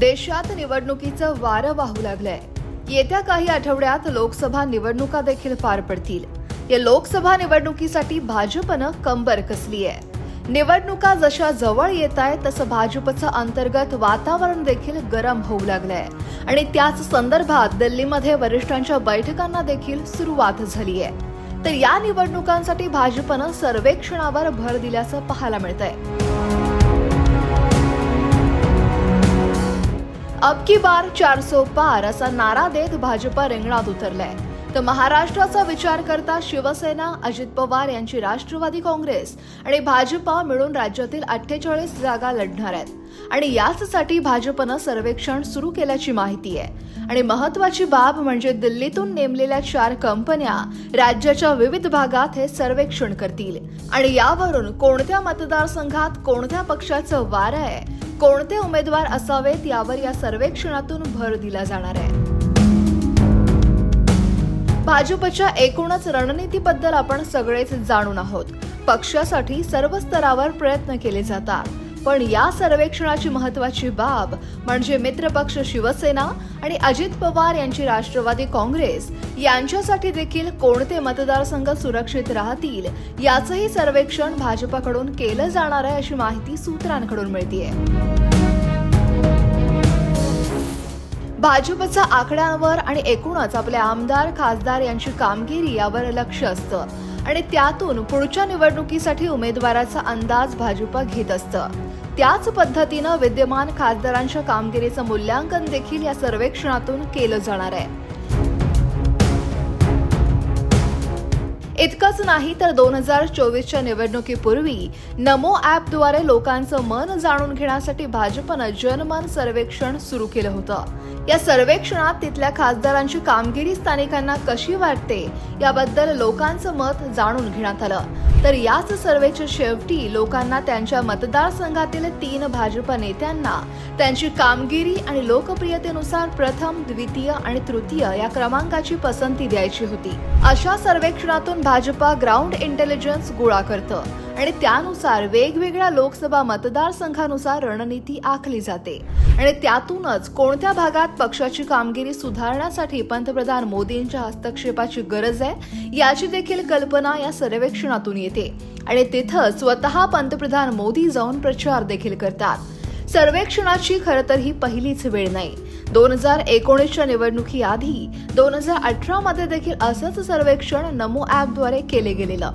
देशात निवडणुकीचं वारं वाहू लागलंय. येत्या काही आठवड्यात लोकसभा निवडणुका देखील पार पडतील. या लोकसभा निवडणुकीसाठी भाजपनं कंबर कसली आहे निवडणुका जशा जवळ येत आहेत तसं भाजपचं अंतर्गत वातावरण देखील गरम होऊ लागलंय. आणि त्याच संदर्भात दिल्लीमध्ये वरिष्ठांच्या बैठकांना देखील सुरुवात झाली आहे तर या निवडणुकांसाठी भाजपनं सर्वेक्षणावर भर दिल्याचं पाहायला मिळतंय. अब की बार चारसो पार असा नारा देत भाजपा रिंगणात उतरलाय. तर महाराष्ट्राचा विचार करता शिवसेना अजित पवार यांची राष्ट्रवादी काँग्रेस आणि भाजपा मिळून राज्यातील अठ्ठेचाळीस जागा लढणार आहेत. आणि याचसाठी भाजपनं सर्वेक्षण सुरू केल्याची माहिती आहे. आणि महत्वाची बाब म्हणजे दिल्लीतून नेमलेल्या चार कंपन्या राज्याच्या विविध भागात हे सर्वेक्षण करतील. आणि यावरून कोणत्या मतदारसंघात कोणत्या पक्षाचं वार आहे कोणते उमेदवार असावेत यावर या सर्वेक्षणातून भर दिला जाणार आहे. भाजपच्या एकूणच रणनीतीबद्दल आपण सगळेच जाणून आहोत. पक्षासाठी सर्व स्तरावर प्रयत्न केले जातात. पण या सर्वेक्षणाची महत्वाची बाब म्हणजे मित्रपक्ष शिवसेना आणि अजित पवार यांची राष्ट्रवादी काँग्रेस. यांच्यासाठी देखील कोणते मतदारसंघ सुरक्षित राहतील याचंही सर्वेक्षण भाजपाकडून केलं जाणार आहे अशी माहिती सूत्रांकडून मिळतीये. भाजपच्या आकड्यांवर आणि एकूणच आपले आमदार खासदार यांची कामगिरी यावर लक्ष असतं. आणि त्यातून पुढच्या निवडणुकीसाठी उमेदवाराचा अंदाज भाजप घेत असतं. त्याच पद्धतीनं विद्यमान खासदारांच्या कामगिरीचं मूल्यांकन देखील या सर्वेक्षणातून केलं जाणार आहे. इतकंच नाही तर दोन हजार चोवीसच्या निवडणुकीपूर्वी नमो ॲपद्वारे लोकांचं मन जाणून घेण्यासाठी भाजपनं जनमन सर्वेक्षण सुरू केलं होतं. या सर्वेक्षणात तिथल्या खासदारांची कामगिरी स्थानिकांना कशी वाटते याबद्दल लोकांचं मत जाणून घेण्यात आलं. तर याच सर्वेच्या शेवटी लोकांना त्यांच्या मतदारसंघातील तीन भाजप नेत्यांना त्यांची कामगिरी आणि लोकप्रियतेनुसार प्रथम द्वितीय आणि तृतीय या क्रमांकाची पसंती द्यायची होती. अशा सर्वेक्षणातून भाजपा ग्राउंड इंटेलिजन्स गोळा करतं. आणि त्यानुसार वेगवेगळ्या लोकसभा मतदारसंघानुसार रणनीती आखली जाते. आणि त्यातूनच कोणत्या भागात पक्षाची कामगिरी सुधारण्यासाठी पंतप्रधान मोदींच्या हस्तक्षेपाची गरज आहे याची देखील कल्पना या सर्वेक्षणातून येते. आणि तिथं स्वतः पंतप्रधान मोदी जाऊन प्रचार देखील करतात. सर्वेक्षणाची खरं तर ही पहिलीच वेळ नाही. दोन हजार एकोणीसच्या निवडणुकीआधी दोन हजार अठरा मध्ये देखील असंच सर्वेक्षण नमो ॲपद्वारे केले गेलेलं.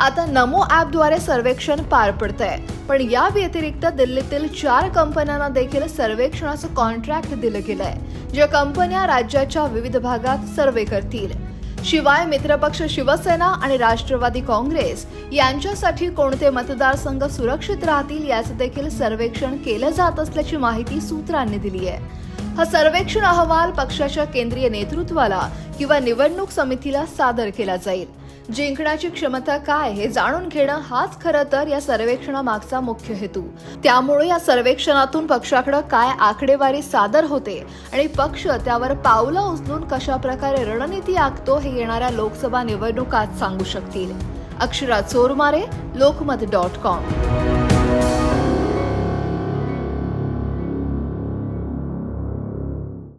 आता नमो ॲपद्वारे सर्वेक्षण पार पडतंय. पण या व्यतिरिक्त दिल्लीतील चार कंपन्यांना देखील सर्वेक्षणाचं कॉन्ट्रॅक्ट दिलं गेलंय ज्या कंपन्या राज्याच्या विविध भागात सर्वे करतील. शिवाय मित्रपक्ष शिवसेना आणि राष्ट्रवादी काँग्रेस यांच्यासाठी कोणते मतदारसंघ सुरक्षित राहतील याचं देखील सर्वेक्षण केलं जात असल्याची माहिती सूत्रांनी दिली आहे. हा सर्वेक्षण अहवाल पक्षाच्या केंद्रीय नेतृत्वाला किंवा निवडणूक समितीला सादर केला जाईल. जिंकण्याची क्षमता काय हे जाणून घेणं हाच खरं तर या सर्वेक्षणामागचा मुख्य हेतू. त्यामुळे या सर्वेक्षणातून पक्षाकडे काय आकडेवारी सादर होते आणि पक्ष त्यावर पावलं उचलून कशा प्रकारे रणनीती आखतो हे येणाऱ्या लोकसभा निवडणुकात सांगू शकतील. Akshara Chormare Lokmat dot com.